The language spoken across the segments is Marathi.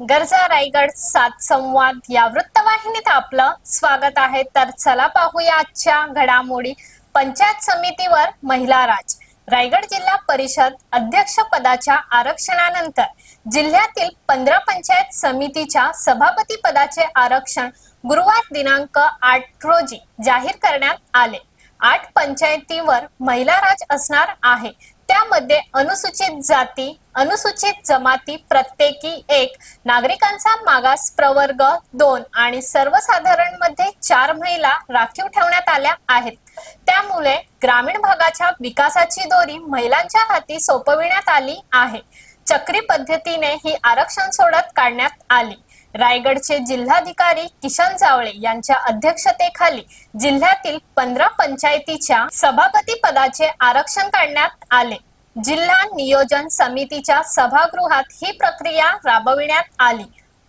गरजा रायगड सात संवाद या वृत्तवाहिनीत आपलं स्वागत आहे. तर चला पाहूया आजच्या घडामोडी. पंचायत समितीवर महिला राज. रायगड जिल्हा परिषद अध्यक्ष पदाच्या आरक्षणानंतर जिल्ह्यातील पंधरा पंचायत समितीच्या सभापती पदाचे आरक्षण गुरुवार दिनांक आठ रोजी जाहीर करण्यात आले. आठ पंचायतीवर महिला राज असणार आहे. त्यामध्ये अनुसूचित जाती अनुसूचित जमाती प्रत्येकी एक नागरिकांचा मागास प्रवर्ग दोन आणि सर्वसाधारणमध्ये चार महिला राखीव ठेवण्यात आल्या आहेत. त्यामुळे ग्रामीण भागाच्या विकासाची दोरी महिलांच्या हाती सोपविण्यात आली आहे. चक्री पद्धतीने ही आरक्षण सोडत काढण्यात आली. रायगडचे जिल्हाधिकारी किशन जावळे यांच्या अध्यक्षतेखाली जिल्ह्यातील पंधरा पंचायतीच्या सभापती पदाचे आरक्षण काढण्यात आले. जिल्हा नियोजन समितीच्या सभागृहात ही प्रक्रिया राबविण्यात आली.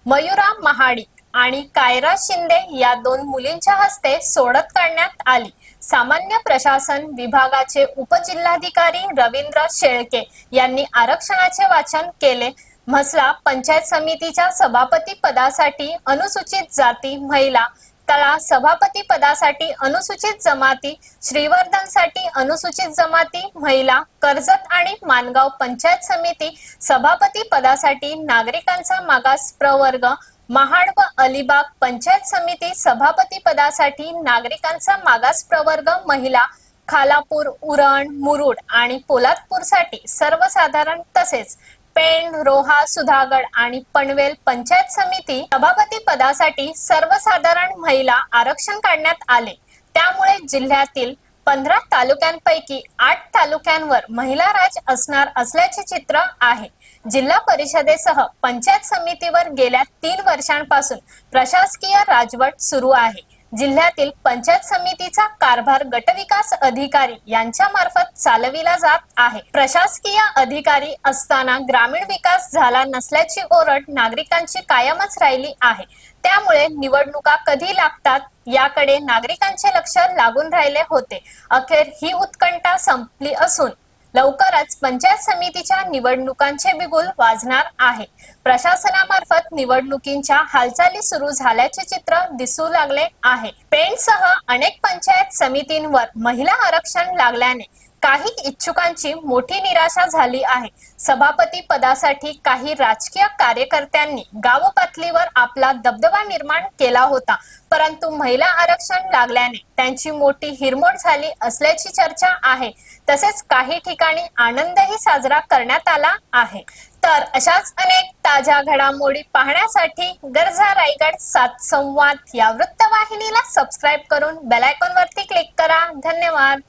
मयुरा महाडी आणि कायरा शिंदे या दोन मुलींच्या हस्ते सोडत काढण्यात आली. सामान्य प्रशासन विभागाचे उपजिल्हाधिकारी रवींद्र शेळके यांनी आरक्षणाचे वाचन केले. म्हसला पंचायत समितीच्या सभापती पदासाठी अनुसूचित जाती महिला तळा सभापती पदासाठी अनुसूचित जमाती श्रीवर्धनसाठी अनुसूचित जमाती महिला कर्जत आणि मानगाव पंचायत समिती सभापती पदासाठी नागरिकांचा मागास प्रवर्ग महाड व अलिबाग पंचायत समिती सभापती पदासाठी नागरिकांचा मागास प्रवर्ग महिला खालापूर उरण मुरुड आणि पोलादपूरसाठी सर्वसाधारण तसेच पेण रोहा सुधागड आणि पनवेल पंचायत समिती सभापती पदासाठी सर्वसाधारण महिला आरक्षण काढण्यात आले. त्यामुळे जिल्ह्यातील पंधरा तालुक्यांपैकी आठ तालुक्यांवर महिला राज असणार असल्याचे चित्र आहे. जिल्हा परिषदेसह पंचायत समितीवर गेल्या तीन वर्षांपासून प्रशासकीय राजवट सुरू आहे. जिल्ह्यातील पंचायत समितीचा कारभार गटविकास अधिकारी यांच्या मार्फत चालविला जात आहे. प्रशासकीय अधिकारी असताना ग्रामीण विकास झाला नसल्याची ओरड नागरिकांची कायमच राहिली आहे. त्यामुळे निवडणुका कधी लागतात याकडे नागरिकांचे लक्ष लागून राहिले होते. अखेर ही उत्कंठा संपली असून लवकरच पंचायत समितीच्या निवडणुकांचे बिगुल वाजणार आहे. प्रशासनामार्फत निवडणुकींच्या हालचाली सुरू झाल्याचे चित्र दिसू लागले आहे. पेणसह अनेक पंचायत समितींवर महिला आरक्षण लागल्याने काही इच्छुकांची मोठी निराशा झाली आहे. सभापती पदासाठी काही राजकीय कार्यकर्त्यांनी गाव पातळीवर आपला दबदबा निर्माण केला होता. परंतु महिला आरक्षण लागल्याने त्यांची मोठी हिरमोड झाली असल्याची चर्चा आहे. तसेच काही ठिकाणी आनंदही साजरा करण्यात आला आहे. तर अशाच अनेक ताज्या घडामोडी पाहण्यासाठी गरजा रायगड सात संवाद या वृत्तवाहिनीला सबस्क्राईब करून बेल आयकॉन वरती क्लिक करा. धन्यवाद.